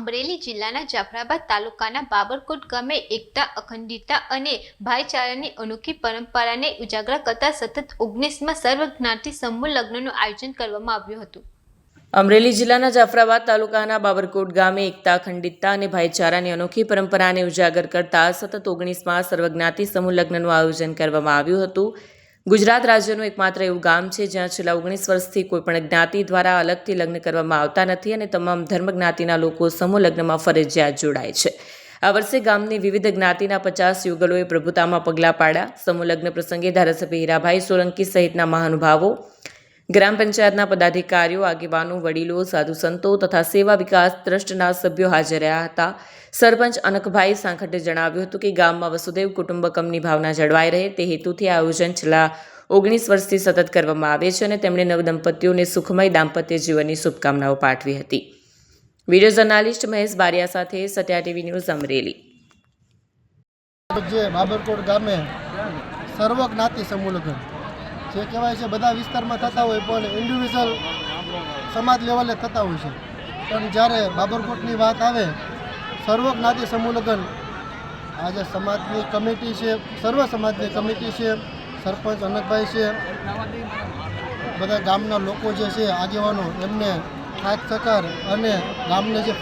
અમરેલી જિલ્લાના જાફરાબાદ તાલુકાના બાબરકોટ ગામે એકતા, અખંડિતતા અને ભાઈચારાની અનોખી પરંપરાને ઉજાગર કરતા સતત ઓગણીસમાં સર્વજ્ઞાતિ સમૂહ લગ્નનું આયોજન કરવામાં આવ્યું હતું. અમરેલી જિલ્લાના જાફરાબાદ તાલુકાના બાબરકોટ ગામે એકતા, અખંડિતતા અને ભાઈચારાની અનોખી પરંપરાને ઉજાગર કરતા સતત ઓગણીસમાં સર્વજ્ઞાતિ સમૂહ લગ્નનું આયોજન કરવામાં આવ્યું હતું. ગુજરાત રાજ્યનું એકમાત્ર એવું ગામ છે, જ્યાં છેલ્લા ઓગણીસ વર્ષથી કોઈપણ જ્ઞાતિ દ્વારા અલગથી લગ્ન કરવામાં આવતા નથી અને તમામ ધર્મ જ્ઞાતિના લોકો સમૂહ લગ્નમાં ફરજિયાત જોડાય છે. આ વર્ષે ગામની વિવિધ જ્ઞાતિના પચાસ યુગલોએ પ્રભુતામાં પગલાં પાડ્યા. સમૂહ લગ્ન પ્રસંગે ધારાસભ્ય હીરાભાઈ સોલંકી સહિતના મહાનુભાવો ગ્રામ પંચાયતના પદાધિકારીઓ, આગેવાનો, વડીલો, સાધુ સંતો તથા સેવા વિકાસ ટ્રસ્ટના સભ્યો હાજર રહ્યા હતા. સરપંચ અનકભાઈ સાંખટે જણાવ્યું હતું કે ગામમાં વસુદેવ કુટુંબકમની ભાવના જળવાઈ રહે તે હેતુથી આયોજન છેલ્લા ઓગણીસ વર્ષથી સતત કરવામાં આવે છે અને તેમણે નવદંપતીઓને સુખમય દાંપત્ય જીવનની શુભકામનાઓ પાઠવી હતી. વીડિયો જર્નાલિસ્ટ મહેશ બારિયા સાથે સત્યા ટીવી ન્યૂઝ અમરેલી. સર્વ જ્ઞાતિ સમૂહ લગ્ન જે કહેવાય છે, બધા વિસ્તારમાં થતા હોય પણ ઇન્ડિવિજ્યુઅલ સમાજ લેવલે થતા હોય છે. પણ જ્યારે બાબરકોટની વાત આવે સર્વ જ્ઞાતિ સમૂહ આજે સમાજની કમિટી છે, સર્વ સમાજની કમિટી છે, સરપંચ અનકભાઈ છે, બધા ગામના લોકો જે છે, આગેવાનો, એમને ખાસ સહકાર અને ગામને જે